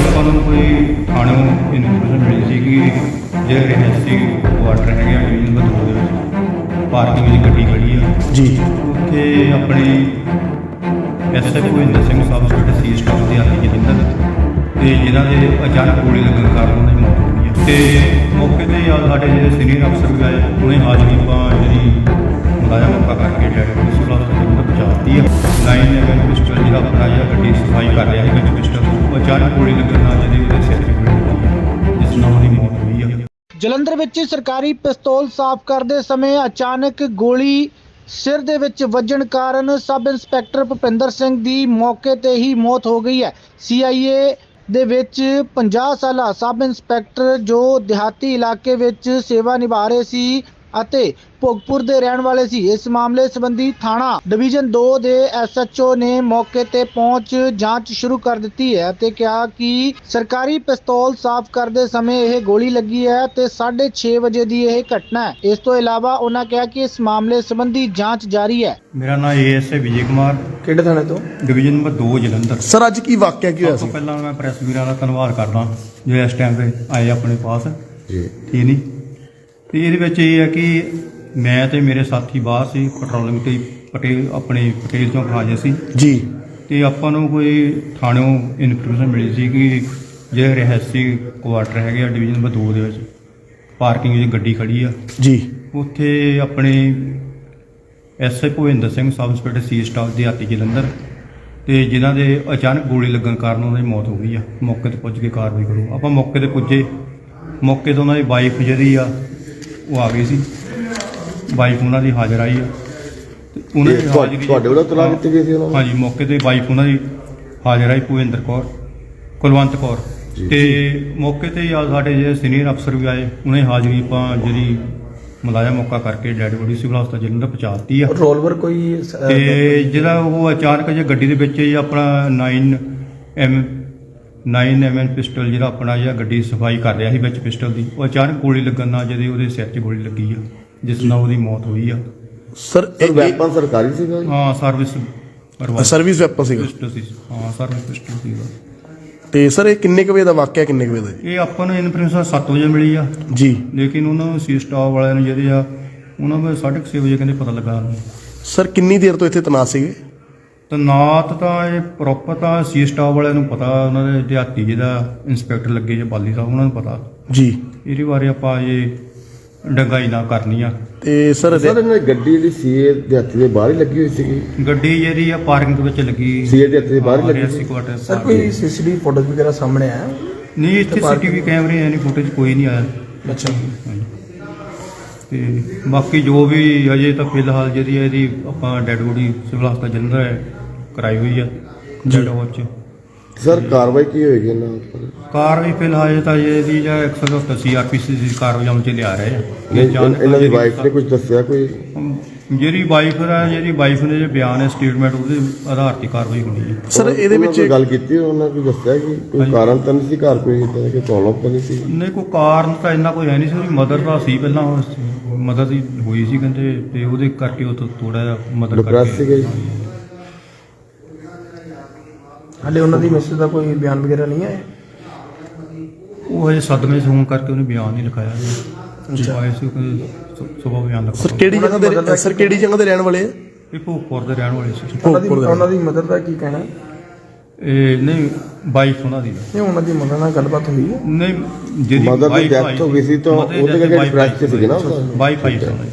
ਆਪਾਂ ਨੂੰ ਕੋਈ ਥਾਣੋਂ ਇਨਫੋਰਮੇਸ਼ਨ ਮਿਲੀ ਸੀ ਕਿ ਜਿਹੜੇ ਰਹਿਸੀ ਕੁਆਟਰ ਹੈਗੇ ਆ ਨੰਬਰ 2 ਦੇ ਵਿੱਚ ਪਾਰਕਿੰਗ ਵਿੱਚ ਗੱਡੀ ਖੜੀ ਆ। ਜੀ। ਉੱਥੇ ਆਪਣੇ ਐਸਐਫ ਭੁਪਿੰਦਰ ਸਿੰਘ ਸਾਹਿਬ ਸਟੇਟ ਸੀ ਸਟਾਫ ਦੇ ਆਤੀ ਜਲੰਧਰ ਤੇ ਜਿਨ੍ਹਾਂ ਦੇ ਅਚਾਨਕ ਗੋਲੀ ਲੱਗਣ ਕਾਰਨ ਉਹਨਾਂ ਦੀ ਮੌਤ ਹੋ ਗਈ ਤੇ ਮੌਕੇ ਤੇ ਆ ਸਾਡੇ ਜਿਹੜੇ ਸੀਨੀਅਰ ਅਫਸਰ ਵੀ ਆਏ ਉਹਨੇ ਹਾਜ਼ਰੀ ਆਪਾਂ ਜਿਹੜੀ ਮੁਲਾਜ਼ਮ ਮੌਕਾ ਕਰਕੇ ਡੈਡ ਬੋਡੀ ਸਿਵਲ ਹਸਪਤਾਲ ਵਿੱਚ ਪਹੁੰਚਾਤੀ ਹੈ 9 ਐਮਐਲ ਪਿਸਟਲ ਜਿਹੜਾ ਆਪਣਾ ਜਿਹੜਾ ਗੱਡੀ ਸਫ਼ਾਈ ਕਰ ਰਿਹਾ ਅਚਾਨਕ ਗੋਲੀ ਲੱਗਣ ਨਾਲ ਜਿਹੜੀ ਉਹਦੇ ਸਿਰ 'ਤੇ ਗੋਲੀ ਲੱਗੀ ਜਿਸ ਨਾਲ ਉਹਦੀ ਮੌਤ ਹੋਈ ਹੈ ਜਲੰਧਰ ਵਿੱਚ ਸਰਕਾਰੀ ਪਿਸਤੌਲ ਸਾਫ਼ ਕਰਦੇ ਸਮੇਂ ਅਚਾਨਕ ਗੋਲੀ ਸਿਰ ਦੇ ਵਿੱਚ ਵੱਜਣ ਕਾਰਨ ਸਬ ਇੰਸਪੈਕਟਰ ਭੁਪਿੰਦਰ ਸਿੰਘ ਦੀ ਮੌਕੇ ਤੇ ਹੀ ਮੌਤ ਹੋ ਗਈ ਹੈ। ਸੀਆਈਏ ਦੇ ਵਿੱਚ 50 ਸਾਲਾ ਸਬ ਇੰਸਪੈਕਟਰ ਜੋ ਦਿਹਾਤੀ ਇਲਾਕੇ ਵਿੱਚ ਸੇਵਾ ਨਿਭਾ ਰਹੇ ਸੀ ਅਤੇ ਭੋਗਪੁਰ ਦੇ ਰਹਿਣ ਵਾਲੇ ਸੀ। ਇਸ ਮਾਮਲੇ ਸੰਬੰਧੀ ਥਾਣਾ ਡਿਵੀਜ਼ਨ 2 ਦੇ ਐਸਐਚਓ ਨੇ ਮੌਕੇ ਤੇ ਪਹੁੰਚ ਜਾਂਚ ਸ਼ੁਰੂ ਕਰ ਦਿੱਤੀ ਹੈ ਤੇ ਕਿਹਾ ਕਿ ਸਰਕਾਰੀ ਪਿਸਤੌਲ ਸਾਫ਼ ਕਰਦੇ ਸਮੇਂ ਇਹ ਗੋਲੀ ਲੱਗੀ ਹੈ ਤੇ 6:30 ਵਜੇ ਦੀ ਇਹ ਘਟਨਾ ਹੈ। ਇਸ ਤੋਂ ਇਲਾਵਾ ਉਹਨਾਂ ਕਿਹਾ ਕਿ ਇਸ ਮਾਮਲੇ ਸੰਬੰਧੀ ਜਾਂਚ ਜਾਰੀ ਹੈ। ਮੇਰਾ ਨਾਮ ਏਐਸਏ ਵਿਜੇ ਕੁਮਾਰ। ਕਿਹੜੇ ਥਾਣੇ ਤੋਂ? Division number 2 Jalandhar. ਸਰ ਅੱਜ ਕੀ ਵਾਕਿਆ ਕੀ ਹੋਇਆ ਸਭ ਤੋਂ ਸੀ? ਪਹਿਲਾਂ ਮੈਂ ਪ੍ਰੈਸ ਵੀਰਾਂ ਦਾ ਧੰਨਵਾਦ ਕਰਦਾ ਜੋ ਇਸ ਟਾਈਮ ਤੇ ਆਏ ਆਪਣੇ ਪਾਸ। ਜੀ। ਠੀਕ ਨਹੀਂ? ਤੇ ਇਹਦੇ ਵਿੱਚ ਇਹ ਹੈ ਕਿ ਮੈਂ ਤੇ ਮੇਰੇ ਸਾਥੀ ਬਾਹਰ ਸੀ ਪੈਟਰੋਲਿੰਗ ਤੇ ਪਟੇਲ ਆਪਣੇ ਪਟੇਲ ਚੌਂਕ ਹਾਜ਼ਰ ਸੀ। ਜੀ। ਤੇ ਆਪਾਂ ਨੂੰ ਕੋਈ ਥਾਣਿਓਂ ਇਨਫੋਰਮੇਸ਼ਨ ਮਿਲੀ ਸੀ ਕਿ ਜਿਹੜੇ ਰਹਿਸੀ ਕੁਆਟਰ ਹੈਗੇ ਆ ਡਿਵੀਜ਼ਨ ਨੰਬਰ 2 ਦੇ ਵਿੱਚ ਪਾਰਕਿੰਗ ਵਿੱਚ ਗੱਡੀ ਖੜੀ ਆ। ਜੀ। ਉੱਥੇ ਆਪਣੇ SI Bhupinder Singh sub inspector ਸੀ ਸਟਾਫ ਦੇ ਆਤੀ ਜਲੰਧਰ ਤੇ ਜਿਨ੍ਹਾਂ ਦੇ ਅਚਾਨਕ ਗੋਲੀ ਲੱਗਣ ਕਾਰਨ ਉਹਨਾਂ ਦੀ ਮੌਤ ਹੋ ਗਈ ਆ। ਮੌਕੇ ਤੇ ਪੁੱਜ ਕੇ ਕਾਰਵਾਈ ਕਰੋ। ਆਪਾਂ ਮੌਕੇ ਤੇ ਪੁੱਜੇ। ਮੌਕੇ ਤੇ ਉਹਨਾਂ ਦੀ ਵਾਈਫ ਜਿਹੜੀ ਆ ਉਹ ਆ ਗਈ ਸੀ ਵਾਈਫ ਉਹਨਾਂ ਦੀ ਹਾਜ਼ਰ ਆਈ ਆ ਤੇ ਉਹਨਾਂ ਦੀ ਤੁਹਾ- ਹਾਜ਼ਰੀ ਤੁਹਾਡੇ ਵੱਲੋਂ ਤਲਾਕ ਦਿੱਤੀ ਗਈ ਸੀ ਉਹਨਾਂ ਨੂੰ? ਹਾਂਜੀ ਮੌਕੇ ਤੇ ਵਾਈਫ ਉਹਨਾਂ ਦੀ ਹਾਜ਼ਰ ਆਈ ਭੁਪਿੰਦਰ ਕੌਰ ਕੁਲਵੰਤ ਕੌਰ। ਤੇ ਮੌਕੇ ਤੇ ਆ ਸਾਡੇ ਜਿਹੜੇ ਸੀਨੀਅਰ ਅਫਸਰ ਵੀ ਆਏ ਉਹਨੇ ਹਾਜ਼ਰੀ ਆਪਾਂ ਜਿਹੜੀ ਮੁਲਾਜ਼ਮ ਮੌਕਾ ਕਰਕੇ ਡੈਡ ਬੋਡੀ ਸਿਵਲ ਹਸਪਤਾਲ ਜਲੰਧਰ ਪਹੁੰਚਾਤੀ ਆ ਰੋਲਵਰ ਕੋਈ ਅਹ, ਤੇ ਜਿਹੜਾ ਉਹ ਅਚਾਨਕ ਜੇ ਗੱਡੀ ਦੇ ਵਿੱਚ ਹੀ ਆਪਣਾ 9 ਐਮ 9 ਐਮਐਲ ਪਿਸਟਲ ਜਿਹੜਾ ਆਪਣਾ ਜਿਹੜਾ ਗੱਡੀ ਸਫ਼ਾਈ ਕਰ ਰਿਹਾ ਸੀ ਵਿੱਚ ਪਿਸਟਲ ਦੀ ਉਹ ਅਚਾਨਕ ਗੋਲੀ ਲੱਗਣ ਨਾਲ ਜਿਹਦੇ ਉਹਦੇ ਸਿਰ 'ਚ ਗੋਲੀ ਲੱਗੀ ਆ ਜਿਸ ਨਾਲ ਉਹਦੀ ਮੌਤ ਹੋਈ ਆ। ਸਰ ਸਰ ਵੈਪਨ ਸਰਕਾਰੀ ਸੀਗਾ ਜੀ? ਹਾਂ ਸਰਵਿਸ ਪਰਵਾਹ ਸਰਵਿਸ ਵੈਪਨ ਸੀਗਾ? ਪਿਸਟਲ ਸੀ ਹਾਂ ਸਰਵਿਸ ਪਿਸਟਲ ਸੀਗਾ। ਤੇ ਸਰ ਇਹ ਕਿੰਨੇ ਕੁ ਵਜੇ ਦਾ ਵਾਕਿਆ ਕਿੰਨੇ ਕੁ ਵਜੇ ਦਾ ਜੀ? ਇਹ ਆਪਾਂ ਨੂੰ ਇਨਫੋਰਮੇਸ਼ਨ 7 ਵਜੇ ਮਿਲੀ ਆ। ਜੀ। ਲੇਕਿਨ ਉਹਨਾਂ ਨੂੰ ਸੀ ਸਟਾਫ ਵਾਲਿਆਂ ਨੂੰ ਜਿਹੜੇ ਆ ਉਹਨਾਂ ਨੂੰ 6:30 ਵਜੇ ਕਹਿੰਦੇ ਪਤਾ ਲੱਗਾ ਉਹਨੂੰ ਸਰ ਕਿੰਨੀ ਦੇਰ ਤੋਂ ਇੱਥੇ ਤਨਾਸ ਸੀਗੇ? ਤਾਂ ਨਾਤ ਤਾਂ ਇਹ ਪ੍ਰੋਪਰ ਤਾਂ ਸੀ ਸਟਾਫ ਵਾਲਿਆਂ ਨੂੰ ਪਤਾ ਉਹਨਾਂ ਦੇ ਦਿਹਾਤੀ ਜਿਹਦਾ ਇੰਸਪੈਕਟਰ ਲੱਗੇ ਜੇ ਬਾਲੀ ਸਾਹਿਬ ਉਹਨਾਂ ਨੂੰ ਪਤਾ। ਜੀ। ਇਹਦੇ ਬਾਰੇ ਆਪਾਂ ਇਹ ਡੰਗਾਈ ਨਾ ਕਰਨੀ ਆ। ਤੇ ਸਰ ਸਰ ਇਹਨਾਂ ਦੀ ਗੱਡੀ ਦੀ ਸੀਏ ਦੇ ਹੱਥ ਦੇ ਬਾਹਰ ਹੀ ਲੱਗੀ ਹੋਈ ਸੀਗੀ? ਗੱਡੀ ਜਿਹੜੀ ਆ ਪਾਰਕਿੰਗ ਦੇ ਵਿੱਚ ਲੱਗੀ। ਸੀਏ ਦੇ ਹੱਥ ਦੇ ਬਾਹਰ ਹੀ ਲੱਗੀ ਰਿਆਸੀ ਸੀ? ਕੁਆਟਰ ਸਰ ਕੋਈ ਸੀਸੀਟੀਵੀ ਫੋਟੋਜ਼ ਵਗੈਰਾ ਸਾਹਮਣੇ ਆਇਆ? ਨਹੀਂ ਇੱਥੇ ਸੀਟੀਵੀ ਕੈਮਰੇ ਐ ਨਹੀਂ ਫੁਟੇਜ ਕੋਈ ਨਹੀਂ ਆਇਆ। ਅੱਛਾ। ਤੇ ਬਾਕੀ ਜੋ ਵੀ ਅਜੇ ਤਾਂ ਫਿਲਹਾਲ ਜਿਹੜੀ ਇਹਦੀ ਆਪਾਂ ਡੈਡ ਬੋਡੀ ਸਿਵਲ ਹਸਪਤਾਲ ਜਲੰਧਰ ਹੈ ਕਰਾਈ ਹੋਈ ਆ ਡੈਡ ਵਾਚ ਸਰ ਕਾਰਵਾਈ ਕੀ ਹੋਏਗੀ ਇਹਨਾਂ ਉੱਪਰ? ਕਾਰਵਾਈ ਫਿਲਹਾਲ ਇਹ ਤਾਂ ਇਹਦੀ ਜਾਂ 170 ਸੀਆਰਪੀਸੀ ਦੀ ਕਾਰਵਾਈ ਅਮਲ ਚ ਲਿਆ ਰਹੇ ਆ। ਇਹ ਜਾਂਚ ਇਹਨਾਂ ਦੀ ਵਾਈਫ ਨੇ ਕੁਝ ਦੱਸਿਆ ਕੋਈ? ਜਿਹੜੀ ਵਾਈਫ ਹੈ ਜਿਹੜੀ ਵਾਈਫ ਨੇ ਜੇ ਬਿਆਨ ਹੈ ਸਟੇਟਮੈਂਟ ਉਹਦੇ ਆਧਾਰ ਤੇ ਕਾਰਵਾਈ ਹੋਣੀ ਹੈ ਸਰ ਇਹਦੇ ਉਹਨਾਂ ਵਿੱਚ ਕੋਈ ਗੱਲ ਕੀਤੀ ਉਹਨਾਂ ਕੋਈ ਦੱਸਿਆ ਕਿ ਕੋਈ। ਕਾਰਨ ਤਾਂ ਨਹੀਂ ਸੀ ਘਰ? ਕੋਈ ਇਦਾਂ ਕਿ ਪ੍ਰੋਬਲਮ ਤਾਂ ਨਹੀਂ ਸੀ? ਨਹੀਂ ਕੋਈ ਕਾਰਨ ਤਾਂ ਇੰਨਾ ਕੋਈ ਹੈ ਨਹੀਂ ਸੀ। ਉਹਦੀ ਮਦਰ ਦਾ ਸੀ ਪਹਿਲਾਂ ਮਦਰ ਦੀ ਹੋਈ ਸੀ ਕਹਿੰਦੇ ਤੇ ਉਹਦੇ ਕਰਕੇ ਉਹ ਥੋੜਾ ਜਿਹਾ ਮਦਰ Depressed ਸੀਗੇ ਜੀ? ਹਾਲੇ ਉਹਨਾਂ ਦੀ ਮੈਸੇਜ ਦਾ ਕੋਈ ਬਿਆਨ ਵਗੈਰਾ ਨਹੀਂ ਆਇਆ? ਉਹ ਹਜੇ ਸਦਮੇ 'ਚ ਹੋਣ ਕਰਕੇ ਉਹਨੇ ਬਿਆਨ ਨਹੀਂ ਲਿਖਾਇਆ ਜੀ ਆਏ ਸੀ ਕਿ ਸਵੇਰ ਬਿਆਨ ਸਰ ਲਿਖਾਇਆ ਕਿਹੜੀ ਜਗ੍ਹਾ ਦੇ ਸਰ ਕਿਹੜੀ ਜਗ੍ਹਾ ਦੇ ਰਹਿਣ ਵਾਲੇ ਆ? ਇਹ ਭੋਗਪੁਰ ਦੇ ਰਹਿਣ ਵਾਲੇ ਸੀ। ਉਹਨਾਂ ਦੀ। ਉਹਨਾਂ ਦੀ ਮਦਰ ਦਾ ਕੀ ਕਹਿਣਾ? ਇਹ ਨਹੀਂ ਵਾਈਫ ਉਹਨਾਂ ਦੀ ਨਹੀਂ ਉਹਨਾਂ ਦੀ ਮਦਰ ਨਾਲ ਗੱਲਬਾਤ ਹੋਈ ਹੈ? ਨਹੀਂ Mother ਦੀ ਆਈ ਹੋ ਗਈ ਸੀ ਤਾਂ ਉਹਦੇ ਕਰਕੇ ਆਈ ਸੀਗੇ ਨਾ। ਵਾਈਫ ਆਈ ਸੀ ਉਹਨਾਂ ਦੀ।